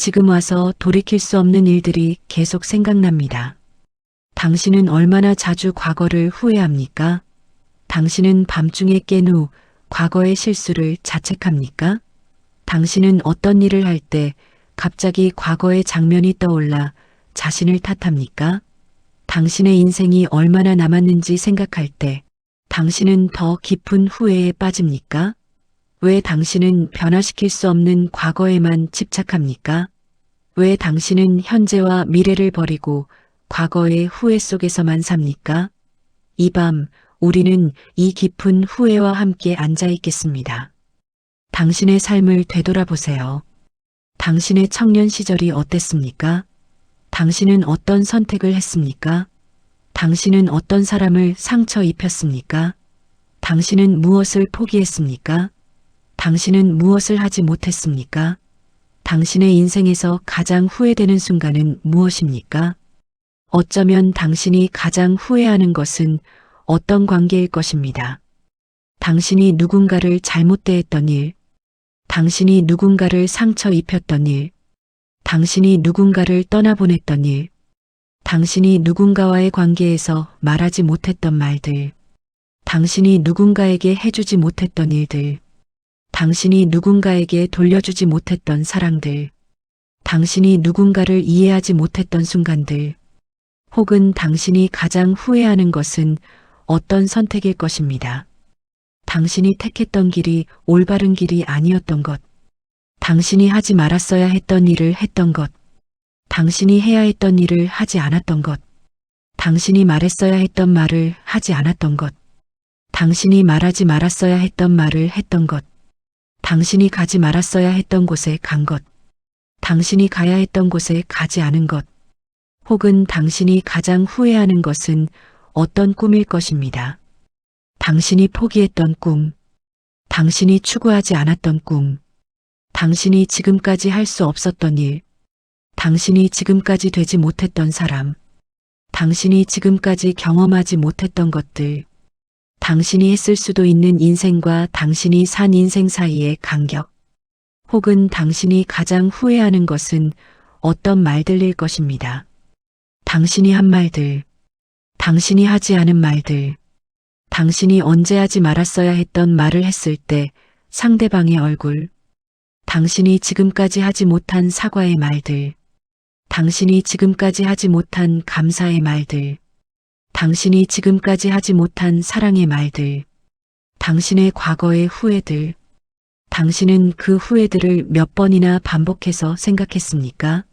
지금 와서 돌이킬 수 없는 일들이 계속 생각납니다. 당신은 얼마나 자주 과거를 후회합니까? 당신은 밤중에 깬 후 과거의 실수를 자책합니까? 당신은 어떤 일을 할 때 갑자기 과거의 장면이 떠올라 자신을 탓합니까? 당신의 인생이 얼마나 남았는지 생각할 때 당신은 더 깊은 후회에 빠집니까? 왜 당신은 변화시킬 수 없는 과거에만 집착합니까? 왜 당신은 현재와 미래를 버리고 과거의 후회 속에서만 삽니까? 이 밤 우리는 이 깊은 후회와 함께 앉아 있겠습니다. 당신의 삶을 되돌아보세요. 당신의 청년 시절이 어땠습니까? 당신은 어떤 선택을 했습니까? 당신은 어떤 사람을 상처 입혔습니까? 당신은 무엇을 포기했습니까? 당신은 무엇을 하지 못했습니까? 당신의 인생에서 가장 후회되는 순간은 무엇입니까? 어쩌면 당신이 가장 후회하는 것은 어떤 관계일 것입니다. 당신이 누군가를 잘못 대했던 일, 당신이 누군가를 상처 입혔던 일, 당신이 누군가를 떠나보냈던 일, 당신이 누군가와의 관계에서 말하지 못했던 말들, 당신이 누군가에게 해주지 못했던 일들, 당신이 누군가에게 돌려주지 못했던 사랑들, 당신이 누군가를 이해하지 못했던 순간들, 혹은 당신이 가장 후회하는 것은 어떤 선택일 것입니다. 당신이 택했던 길이 올바른 길이 아니었던 것, 당신이 하지 말았어야 했던 일을 했던 것, 당신이 해야 했던 일을 하지 않았던 것, 당신이 말했어야 했던 말을 하지 않았던 것, 당신이 말하지 말았어야 했던 말을 했던 것, 당신이 가지 말았어야 했던 곳에 간 것, 당신이 가야 했던 곳에 가지 않은 것, 혹은 당신이 가장 후회하는 것은 어떤 꿈일 것입니다. 당신이 포기했던 꿈, 당신이 추구하지 않았던 꿈, 당신이 지금까지 할 수 없었던 일, 당신이 지금까지 되지 못했던 사람, 당신이 지금까지 경험하지 못했던 것들, 당신이 했을 수도 있는 인생과 당신이 산 인생 사이의 간격, 혹은 당신이 가장 후회하는 것은 어떤 말들일 것입니다. 당신이 한 말들, 당신이 하지 않은 말들, 당신이 언제 하지 말았어야 했던 말을 했을 때 상대방의 얼굴, 당신이 지금까지 하지 못한 사과의 말들, 당신이 지금까지 하지 못한 감사의 말들, 당신이 지금까지 하지 못한 사랑의 말들, 당신의 과거의 후회들, 당신은 그 후회들을 몇 번이나 반복해서 생각했습니까?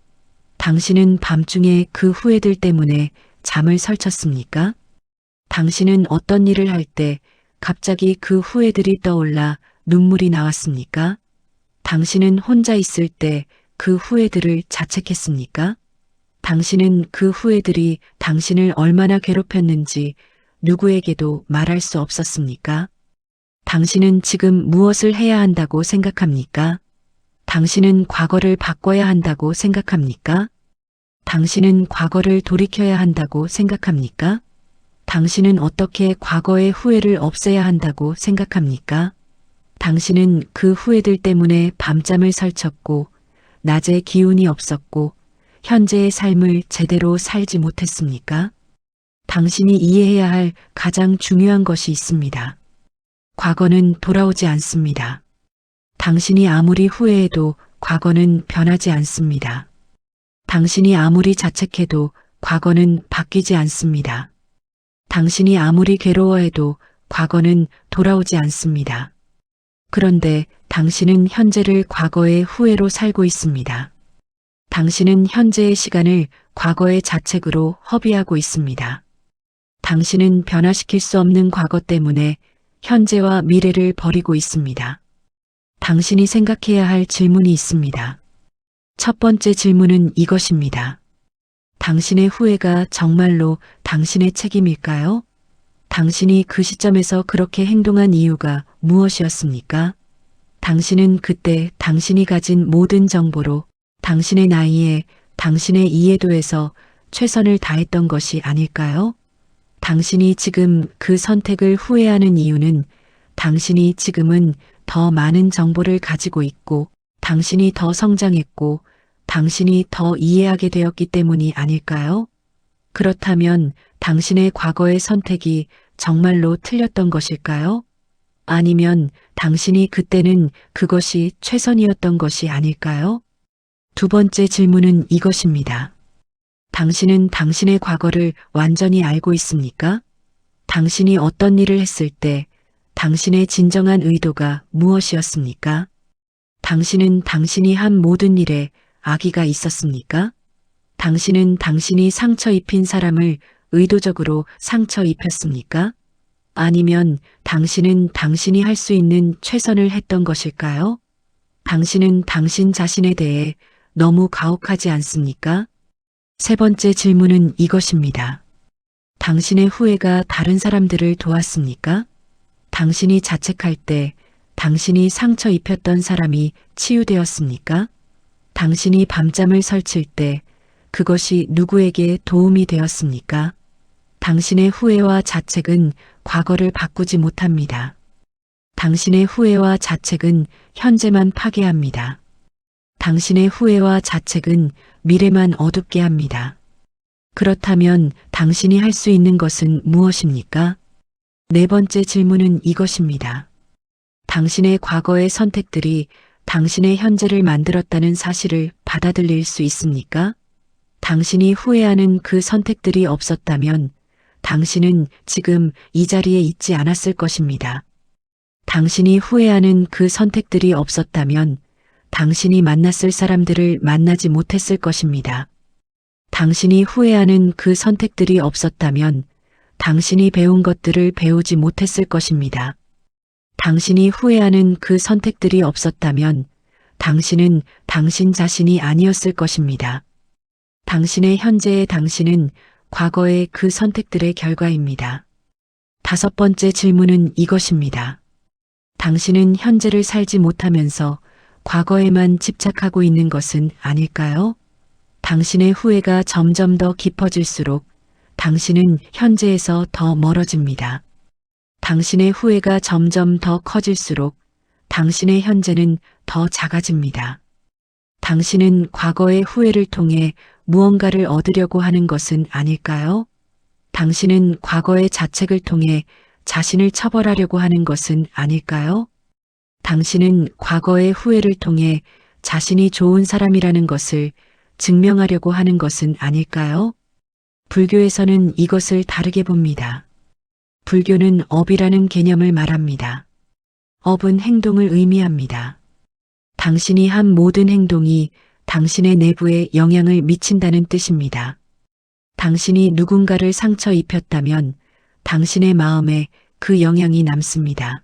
당신은 밤중에 그 후회들 때문에 잠을 설쳤습니까? 당신은 어떤 일을 할 때 갑자기 그 후회들이 떠올라 눈물이 나왔습니까? 당신은 혼자 있을 때 그 후회들을 자책했습니까? 당신은 그 후회들이 당신을 얼마나 괴롭혔는지 누구에게도 말할 수 없었습니까? 당신은 지금 무엇을 해야 한다고 생각합니까? 당신은 과거를 바꿔야 한다고 생각합니까? 당신은 과거를 돌이켜야 한다고 생각합니까? 당신은 어떻게 과거의 후회를 없애야 한다고 생각합니까? 당신은 그 후회들 때문에 밤잠을 설쳤고, 낮에 기운이 없었고, 현재의 삶을 제대로 살지 못했습니까? 당신이 이해해야 할 가장 중요한 것이 있습니다. 과거는 돌아오지 않습니다. 당신이 아무리 후회해도 과거는 변하지 않습니다. 당신이 아무리 자책해도 과거는 바뀌지 않습니다. 당신이 아무리 괴로워해도 과거는 돌아오지 않습니다. 그런데 당신은 현재를 과거의 후회로 살고 있습니다. 당신은 현재의 시간을 과거의 자책으로 허비하고 있습니다. 당신은 변화시킬 수 없는 과거 때문에 현재와 미래를 버리고 있습니다. 당신이 생각해야 할 질문이 있습니다. 첫 번째 질문은 이것입니다. 당신의 후회가 정말로 당신의 책임일까요? 당신이 그 시점에서 그렇게 행동한 이유가 무엇이었습니까? 당신은 그때 당신이 가진 모든 정보로 당신의 나이에 당신의 이해도에서 최선을 다했던 것이 아닐까요? 당신이 지금 그 선택을 후회하는 이유는 당신이 지금은 더 많은 정보를 가지고 있고 당신이 더 성장했고 당신이 더 이해하게 되었기 때문이 아닐까요? 그렇다면 당신의 과거의 선택이 정말로 틀렸던 것일까요? 아니면 당신이 그때는 그것이 최선이었던 것이 아닐까요? 두 번째 질문은 이것입니다. 당신은 당신의 과거를 완전히 알고 있습니까? 당신이 어떤 일을 했을 때 당신의 진정한 의도가 무엇이었습니까? 당신은 당신이 한 모든 일에 악의가 있었습니까? 당신은 당신이 상처 입힌 사람을 의도적으로 상처 입혔습니까? 아니면 당신은 당신이 할 수 있는 최선을 했던 것일까요? 당신은 당신 자신에 대해 너무 가혹하지 않습니까? 세 번째 질문은 이것입니다. 당신의 후회가 다른 사람들을 도왔습니까? 당신이 자책할 때 당신이 상처 입혔던 사람이 치유되었습니까? 당신이 밤잠을 설칠 때 그것이 누구에게 도움이 되었습니까? 당신의 후회와 자책은 과거를 바꾸지 못합니다. 당신의 후회와 자책은 현재만 파괴합니다. 당신의 후회와 자책은 미래만 어둡게 합니다. 그렇다면 당신이 할 수 있는 것은 무엇입니까? 네 번째 질문은 이것입니다. 당신의 과거의 선택들이 당신의 현재를 만들었다는 사실을 받아들일 수 있습니까? 당신이 후회하는 그 선택들이 없었다면 당신은 지금 이 자리에 있지 않았을 것입니다. 당신이 후회하는 그 선택들이 없었다면 당신이 만났을 사람들을 만나지 못했을 것입니다. 당신이 후회하는 그 선택들이 없었다면 당신이 배운 것들을 배우지 못했을 것입니다. 당신이 후회하는 그 선택들이 없었다면 당신은 당신 자신이 아니었을 것입니다. 당신의 현재의 당신은 과거의 그 선택들의 결과입니다. 다섯 번째 질문은 이것입니다. 당신은 현재를 살지 못하면서 과거에만 집착하고 있는 것은 아닐까요? 당신의 후회가 점점 더 깊어질수록 당신은 현재에서 더 멀어집니다. 당신의 후회가 점점 더 커질수록 당신의 현재는 더 작아집니다. 당신은 과거의 후회를 통해 무언가를 얻으려고 하는 것은 아닐까요? 당신은 과거의 자책을 통해 자신을 처벌하려고 하는 것은 아닐까요? 당신은 과거의 후회를 통해 자신이 좋은 사람이라는 것을 증명하려고 하는 것은 아닐까요? 불교에서는 이것을 다르게 봅니다. 불교는 업이라는 개념을 말합니다. 업은 행동을 의미합니다. 당신이 한 모든 행동이 당신의 내부에 영향을 미친다는 뜻입니다. 당신이 누군가를 상처 입혔다면 당신의 마음에 그 영향이 남습니다.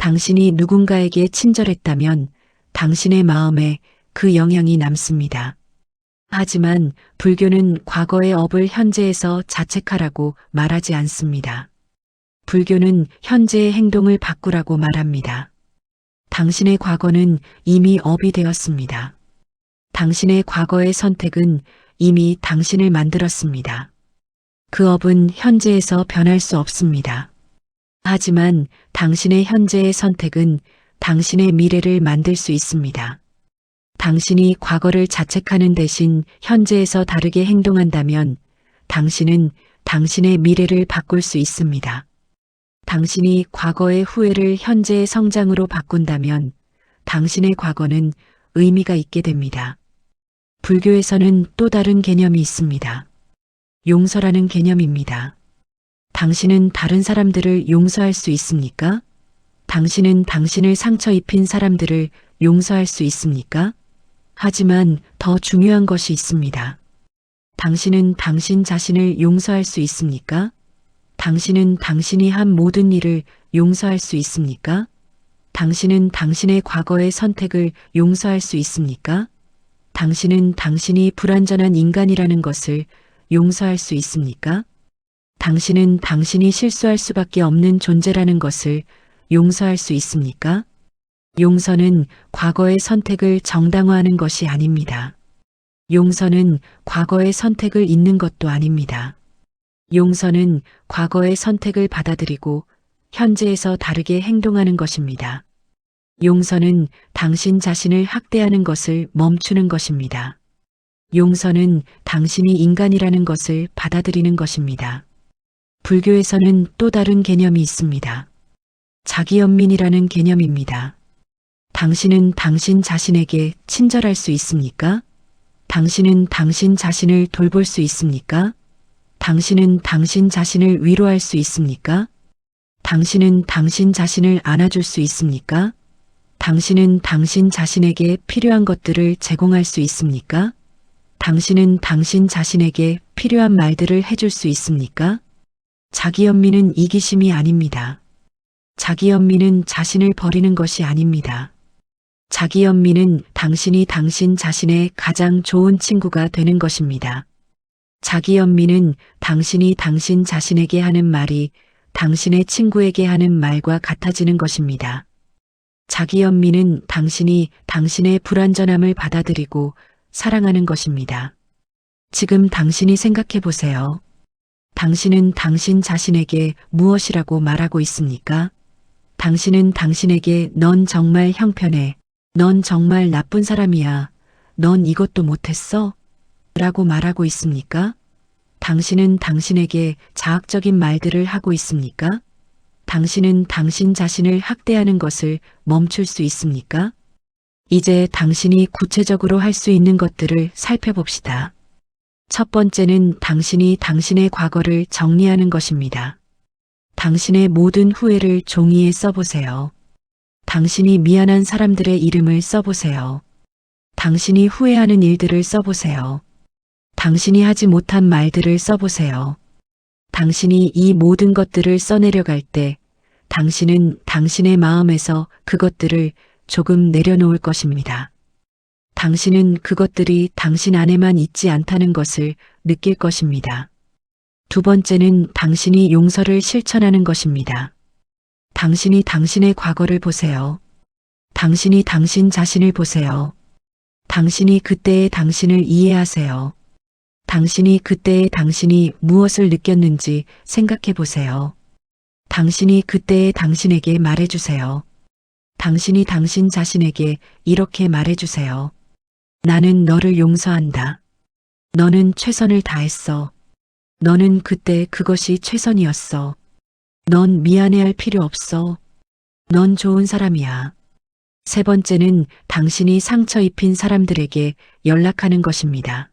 당신이 누군가에게 친절했다면 당신의 마음에 그 영향이 남습니다. 하지만 불교는 과거의 업을 현재에서 자책하라고 말하지 않습니다. 불교는 현재의 행동을 바꾸라고 말합니다. 당신의 과거는 이미 업이 되었습니다. 당신의 과거의 선택은 이미 당신을 만들었습니다. 그 업은 현재에서 변할 수 없습니다. 하지만 당신의 현재의 선택은 당신의 미래를 만들 수 있습니다. 당신이 과거를 자책하는 대신 현재에서 다르게 행동한다면 당신은 당신의 미래를 바꿀 수 있습니다. 당신이 과거의 후회를 현재의 성장으로 바꾼다면 당신의 과거는 의미가 있게 됩니다. 불교에서는 또 다른 개념이 있습니다. 용서라는 개념입니다. 당신은 다른 사람들을 용서할 수 있습니까? 당신은 당신을 상처 입힌 사람들을 용서할 수 있습니까? 하지만 더 중요한 것이 있습니다. 당신은 당신 자신을 용서할 수 있습니까? 당신은 당신이 한 모든 일을 용서할 수 있습니까? 당신은 당신의 과거의 선택을 용서할 수 있습니까? 당신은 당신이 불완전한 인간이라는 것을 용서할 수 있습니까? 당신은 당신이 실수할 수밖에 없는 존재라는 것을 용서할 수 있습니까? 용서는 과거의 선택을 정당화하는 것이 아닙니다. 용서는 과거의 선택을 잊는 것도 아닙니다. 용서는 과거의 선택을 받아들이고 현재에서 다르게 행동하는 것입니다. 용서는 당신 자신을 학대하는 것을 멈추는 것입니다. 용서는 당신이 인간이라는 것을 받아들이는 것입니다. 불교에서는 또 다른 개념이 있습니다. 자기연민이라는 개념입니다. 당신은 당신 자신에게 친절할 수 있습니까? 당신은 당신 자신을 돌볼 수 있습니까? 당신은 당신 자신을 위로할 수 있습니까? 당신은 당신 자신을 안아줄 수 있습니까? 당신은 당신 자신에게 필요한 것들을 제공할 수 있습니까? 당신은 당신 자신에게 필요한 말들을 해줄 수 있습니까? 자기 연민은 이기심이 아닙니다. 자기 연민은 자신을 버리는 것이 아닙니다. 자기 연민은 당신이 당신 자신의 가장 좋은 친구가 되는 것입니다. 자기 연민은 당신이 당신 자신에게 하는 말이 당신의 친구에게 하는 말과 같아지는 것입니다. 자기 연민은 당신이 당신의 불완전함을 받아들이고 사랑하는 것입니다. 지금 당신이 생각해 보세요. 당신은 당신 자신에게 무엇이라고 말하고 있습니까? 당신은 당신에게 넌 정말 형편해. 넌 정말 나쁜 사람이야. 넌 이것도 못했어? 라고 말하고 있습니까? 당신은 당신에게 자학적인 말들을 하고 있습니까? 당신은 당신 자신을 학대하는 것을 멈출 수 있습니까? 이제 당신이 구체적으로 할 수 있는 것들을 살펴봅시다. 첫 번째는 당신이 당신의 과거를 정리하는 것입니다. 당신의 모든 후회를 종이에 써보세요. 당신이 미안한 사람들의 이름을 써보세요. 당신이 후회하는 일들을 써보세요. 당신이 하지 못한 말들을 써보세요. 당신이 이 모든 것들을 써내려갈 때 당신은 당신의 마음에서 그것들을 조금 내려놓을 것입니다. 당신은 그것들이 당신 안에만 있지 않다는 것을 느낄 것입니다. 두 번째는 당신이 용서를 실천하는 것입니다. 당신이 당신의 과거를 보세요. 당신이 당신 자신을 보세요. 당신이 그때의 당신을 이해하세요. 당신이 그때의 당신이 무엇을 느꼈는지 생각해 보세요. 당신이 그때의 당신에게 말해주세요. 당신이 당신 자신에게 이렇게 말해주세요. 나는 너를 용서한다. 너는 최선을 다했어. 너는 그때 그것이 최선이었어. 넌 미안해할 필요 없어. 넌 좋은 사람이야. 세 번째는 당신이 상처 입힌 사람들에게 연락하는 것입니다.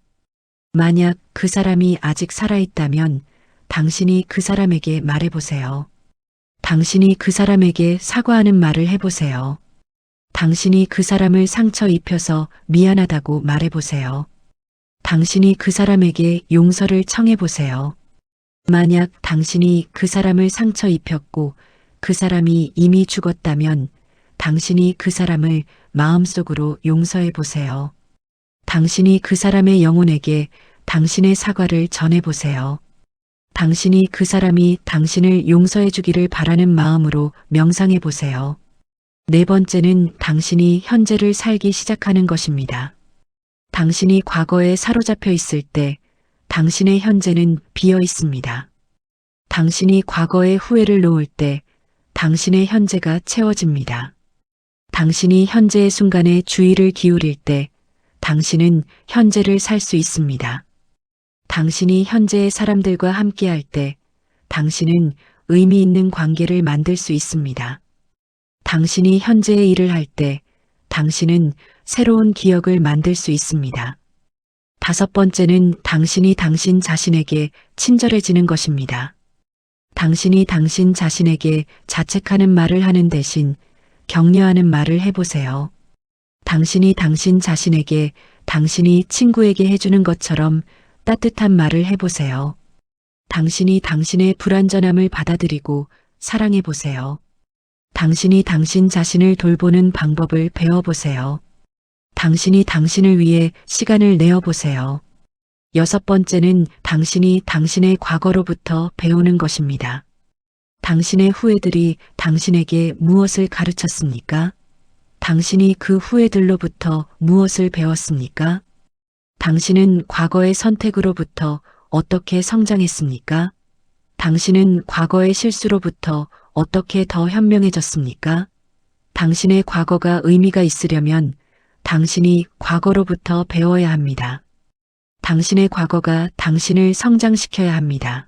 만약 그 사람이 아직 살아있다면 당신이 그 사람에게 말해보세요. 당신이 그 사람에게 사과하는 말을 해보세요. 당신이 그 사람을 상처 입혀서 미안하다고 말해보세요. 당신이 그 사람에게 용서를 청해보세요. 만약 당신이 그 사람을 상처 입혔고 그 사람이 이미 죽었다면 당신이 그 사람을 마음속으로 용서해 보세요. 당신이 그 사람의 영혼에게 당신의 사과를 전해 보세요. 당신이 그 사람이 당신을 용서해 주기를 바라는 마음으로 명상해 보세요. 네 번째는 당신이 현재를 살기 시작하는 것입니다. 당신이 과거에 사로잡혀 있을 때 당신의 현재는 비어 있습니다. 당신이 과거의 후회를 놓을 때 당신의 현재가 채워집니다. 당신이 현재의 순간에 주의를 기울일 때 당신은 현재를 살 수 있습니다. 당신이 현재의 사람들과 함께할 때 당신은 의미 있는 관계를 만들 수 있습니다. 당신이 현재의 일을 할 때 당신은 새로운 기억을 만들 수 있습니다. 다섯 번째는 당신이 당신 자신에게 친절해지는 것입니다. 당신이 당신 자신에게 자책하는 말을 하는 대신 격려하는 말을 해보세요. 당신이 당신 자신에게 당신이 친구에게 해주는 것처럼 따뜻한 말을 해보세요. 당신이 당신의 불완전함을 받아들이고 사랑해보세요. 당신이 당신 자신을 돌보는 방법을 배워보세요. 당신이 당신을 위해 시간을 내어보세요. 여섯 번째는 당신이 당신의 과거로부터 배우는 것입니다. 당신의 후회들이 당신에게 무엇을 가르쳤습니까? 당신이 그 후회들로부터 무엇을 배웠습니까? 당신은 과거의 선택으로부터 어떻게 성장했습니까? 당신은 과거의 실수로부터 어떻게 더 현명해졌습니까? 당신의 과거가 의미가 있으려면 당신이 과거로부터 배워야 합니다. 당신의 과거가 당신을 성장시켜야 합니다.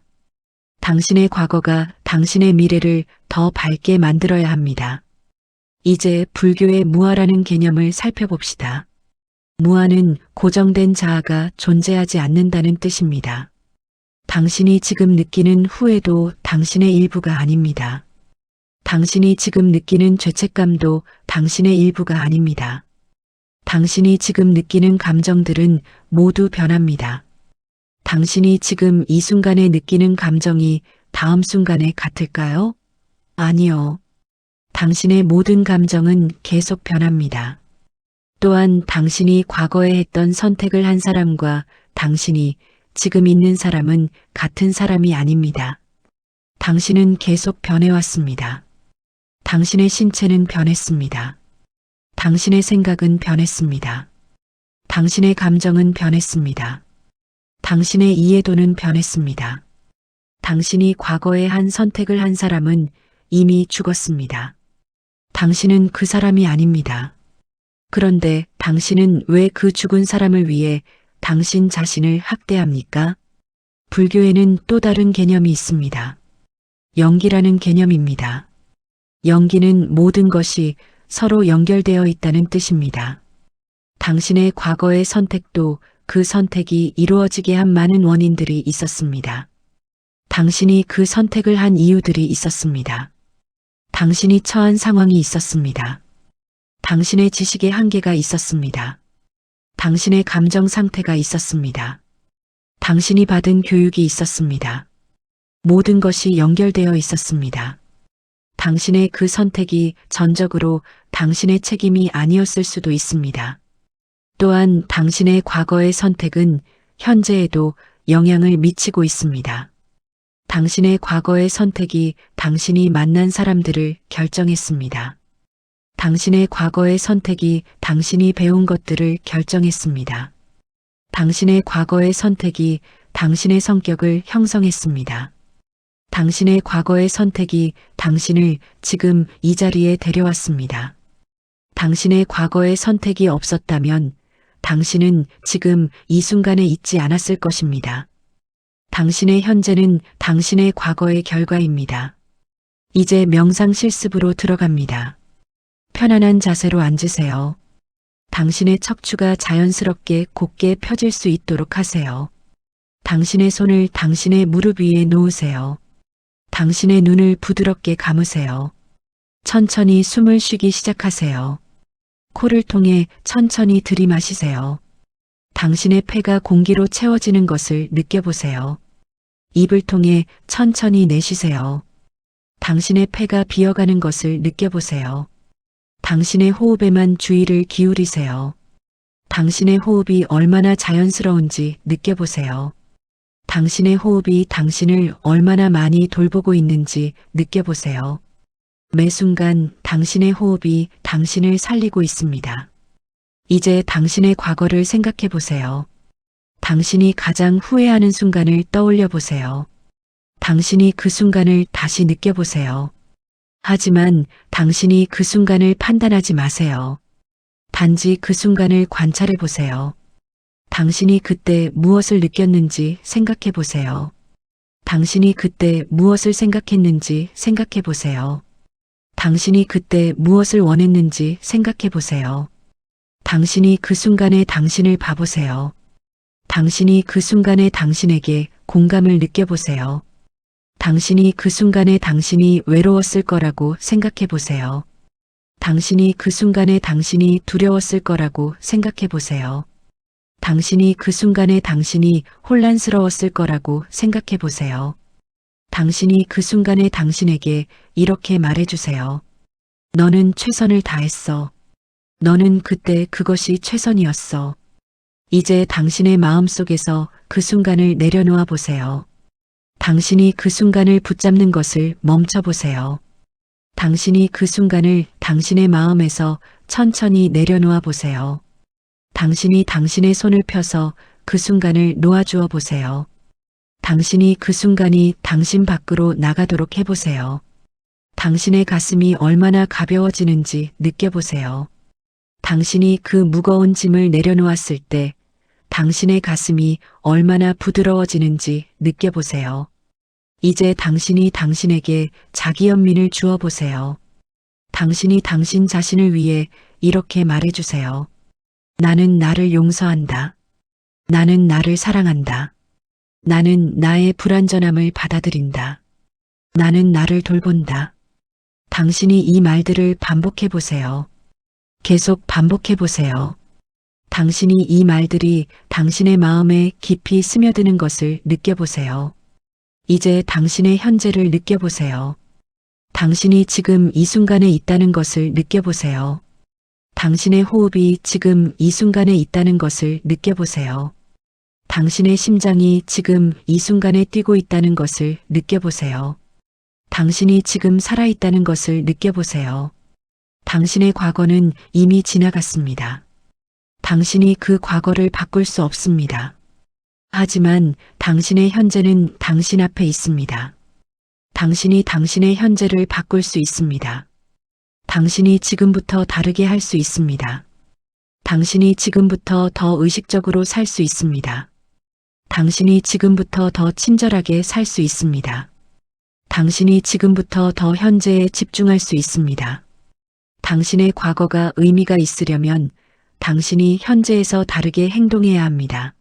당신의 과거가 당신의 미래를 더 밝게 만들어야 합니다. 이제 불교의 무아라는 개념을 살펴봅시다. 무아는 고정된 자아가 존재하지 않는다는 뜻입니다. 당신이 지금 느끼는 후회도 당신의 일부가 아닙니다. 당신이 지금 느끼는 죄책감도 당신의 일부가 아닙니다. 당신이 지금 느끼는 감정들은 모두 변합니다. 당신이 지금 이 순간에 느끼는 감정이 다음 순간에 같을까요? 아니요. 당신의 모든 감정은 계속 변합니다. 또한 당신이 과거에 했던 선택을 한 사람과 당신이 지금 있는 사람은 같은 사람이 아닙니다. 당신은 계속 변해왔습니다. 당신의 신체는 변했습니다. 당신의 생각은 변했습니다. 당신의 감정은 변했습니다. 당신의 이해도는 변했습니다. 당신이 과거에 한 선택을 한 사람은 이미 죽었습니다. 당신은 그 사람이 아닙니다. 그런데 당신은 왜 그 죽은 사람을 위해 당신 자신을 학대합니까? 불교에는 또 다른 개념이 있습니다. 연기라는 개념입니다. 연기는 모든 것이 서로 연결되어 있다는 뜻입니다. 당신의 과거의 선택도 그 선택이 이루어지게 한 많은 원인들이 있었습니다. 당신이 그 선택을 한 이유들이 있었습니다. 당신이 처한 상황이 있었습니다. 당신의 지식의 한계가 있었습니다. 당신의 감정 상태가 있었습니다. 당신이 받은 교육이 있었습니다. 모든 것이 연결되어 있었습니다. 당신의 그 선택이 전적으로 당신의 책임이 아니었을 수도 있습니다. 또한 당신의 과거의 선택은 현재에도 영향을 미치고 있습니다. 당신의 과거의 선택이 당신이 만난 사람들을 결정했습니다. 당신의 과거의 선택이 당신이 배운 것들을 결정했습니다. 당신의 과거의 선택이 당신의 성격을 형성했습니다. 당신의 과거의 선택이 당신을 지금 이 자리에 데려왔습니다. 당신의 과거의 선택이 없었다면 당신은 지금 이 순간에 있지 않았을 것입니다. 당신의 현재는 당신의 과거의 결과입니다. 이제 명상 실습으로 들어갑니다. 편안한 자세로 앉으세요. 당신의 척추가 자연스럽게 곧게 펴질 수 있도록 하세요. 당신의 손을 당신의 무릎 위에 놓으세요. 당신의 눈을 부드럽게 감으세요. 천천히 숨을 쉬기 시작하세요. 코를 통해 천천히 들이마시세요. 당신의 폐가 공기로 채워지는 것을 느껴보세요. 입을 통해 천천히 내쉬세요. 당신의 폐가 비어가는 것을 느껴보세요. 당신의 호흡에만 주의를 기울이세요. 당신의 호흡이 얼마나 자연스러운지 느껴보세요. 당신의 호흡이 당신을 얼마나 많이 돌보고 있는지 느껴보세요. 매 순간 당신의 호흡이 당신을 살리고 있습니다. 이제 당신의 과거를 생각해 보세요. 당신이 가장 후회하는 순간을 떠올려 보세요. 당신이 그 순간을 다시 느껴보세요. 하지만 당신이 그 순간을 판단하지 마세요. 단지 그 순간을 관찰해 보세요. 당신이 그때 무엇을 느꼈는지 생각해 보세요. 당신이 그때 무엇을 생각했는지 생각해 보세요. 당신이 그때 무엇을 원했는지 생각해 보세요. 당신이 그 순간에 당신을 봐보세요. 당신이 그 순간에 당신에게 공감을 느껴보세요. 당신이 그 순간에 당신이 외로웠을 거라고 생각해 보세요. 당신이 그 순간에 당신이 두려웠을 거라고 생각해 보세요. 당신이 그 순간에 당신이 혼란스러웠을 거라고 생각해 보세요. 당신이 그 순간에 당신에게 이렇게 말해주세요. 너는 최선을 다했어. 너는 그때 그것이 최선이었어. 이제 당신의 마음 속에서 그 순간을 내려놓아 보세요. 당신이 그 순간을 붙잡는 것을 멈춰 보세요. 당신이 그 순간을 당신의 마음에서 천천히 내려놓아 보세요. 당신이 당신의 손을 펴서 그 순간을 놓아주어 보세요. 당신이 그 순간이 당신 밖으로 나가도록 해보세요. 당신의 가슴이 얼마나 가벼워지는지 느껴보세요. 당신이 그 무거운 짐을 내려놓았을 때 당신의 가슴이 얼마나 부드러워지는지 느껴보세요. 이제 당신이 당신에게 자기 연민을 주어 보세요. 당신이 당신 자신을 위해 이렇게 말해주세요. 나는 나를 용서한다. 나는 나를 사랑한다. 나는 나의 불완전함을 받아들인다. 나는 나를 돌본다. 당신이 이 말들을 반복해 보세요. 계속 반복해 보세요. 당신이 이 말들이 당신의 마음에 깊이 스며드는 것을 느껴보세요. 이제 당신의 현재를 느껴보세요. 당신이 지금 이 순간에 있다는 것을 느껴보세요. 당신의 호흡이 지금 이 순간에 있다는 것을 느껴보세요. 당신의 심장이 지금 이 순간에 뛰고 있다는 것을 느껴보세요. 당신이 지금 살아있다는 것을 느껴보세요. 당신의 과거는 이미 지나갔습니다. 당신이 그 과거를 바꿀 수 없습니다. 하지만 당신의 현재는 당신 앞에 있습니다. 당신이 당신의 현재를 바꿀 수 있습니다. 당신이 지금부터 다르게 할 수 있습니다. 당신이 지금부터 더 의식적으로 살 수 있습니다. 당신이 지금부터 더 친절하게 살 수 있습니다. 당신이 지금부터 더 현재에 집중할 수 있습니다. 당신의 과거가 의미가 있으려면 당신이 현재에서 다르게 행동해야 합니다.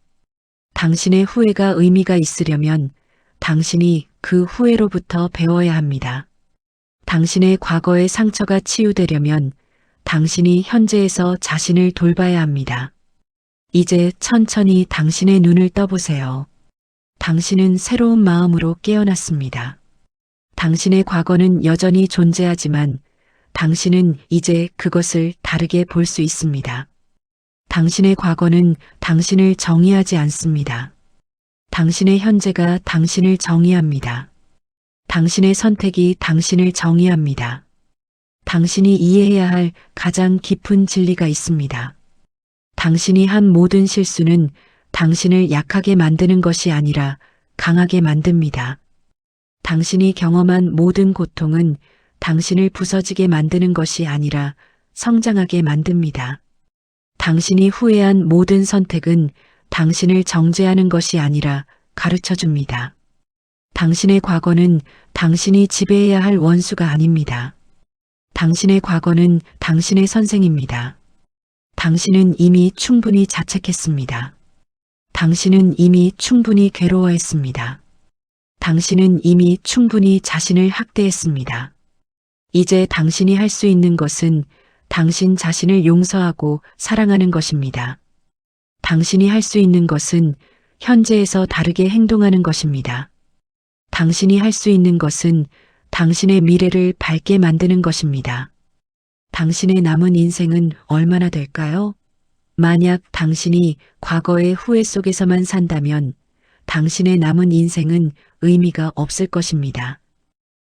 당신의 후회가 의미가 있으려면 당신이 그 후회로부터 배워야 합니다. 당신의 과거의 상처가 치유되려면 당신이 현재에서 자신을 돌봐야 합니다. 이제 천천히 당신의 눈을 떠보세요. 당신은 새로운 마음으로 깨어났습니다. 당신의 과거는 여전히 존재하지만 당신은 이제 그것을 다르게 볼 수 있습니다. 당신의 과거는 당신을 정의하지 않습니다. 당신의 현재가 당신을 정의합니다. 당신의 선택이 당신을 정의합니다. 당신이 이해해야 할 가장 깊은 진리가 있습니다. 당신이 한 모든 실수는 당신을 약하게 만드는 것이 아니라 강하게 만듭니다. 당신이 경험한 모든 고통은 당신을 부서지게 만드는 것이 아니라 성장하게 만듭니다. 당신이 후회한 모든 선택은 당신을 정죄하는 것이 아니라 가르쳐 줍니다. 당신의 과거는 당신이 지배해야 할 원수가 아닙니다. 당신의 과거는 당신의 선생입니다. 당신은 이미 충분히 자책했습니다. 당신은 이미 충분히 괴로워했습니다. 당신은 이미 충분히 자신을 학대했습니다. 이제 당신이 할 수 있는 것은 당신 자신을 용서하고 사랑하는 것입니다. 당신이 할 수 있는 것은 현재에서 다르게 행동하는 것입니다. 당신이 할 수 있는 것은 당신의 미래를 밝게 만드는 것입니다. 당신의 남은 인생은 얼마나 될까요? 만약 당신이 과거의 후회 속에서만 산다면 당신의 남은 인생은 의미가 없을 것입니다.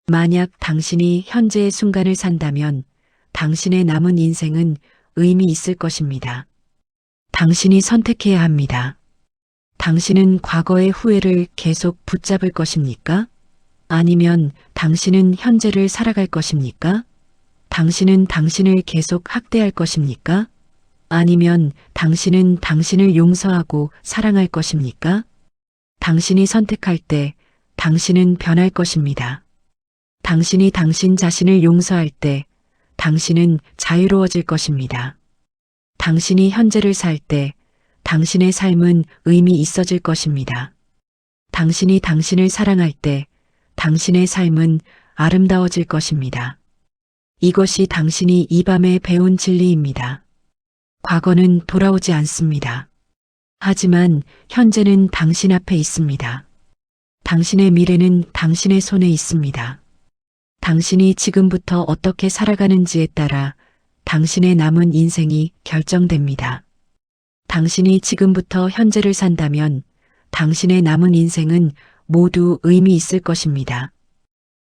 만약 당신이 현재의 순간을 산다면 당신의 남은 인생은 의미 있을 것입니다. 당신이 선택해야 합니다. 당신은 과거의 후회를 계속 붙잡을 것입니까? 아니면 당신은 현재를 살아갈 것입니까? 당신은 당신을 계속 학대할 것입니까? 아니면 당신은 당신을 용서하고 사랑할 것입니까? 당신이 선택할 때 당신은 변할 것입니다. 당신이 당신 자신을 용서할 때 당신은 자유로워질 것입니다. 당신이 현재를 살 때 당신의 삶은 의미 있어질 것입니다. 당신이 당신을 사랑할 때 당신의 삶은 아름다워질 것입니다. 이것이 당신이 이 밤에 배운 진리입니다. 과거는 돌아오지 않습니다. 하지만 현재는 당신 앞에 있습니다. 당신의 미래는 당신의 손에 있습니다. 당신이 지금부터 어떻게 살아가는지에 따라 당신의 남은 인생이 결정됩니다. 당신이 지금부터 현재를 산다면 당신의 남은 인생은 모두 의미 있을 것입니다.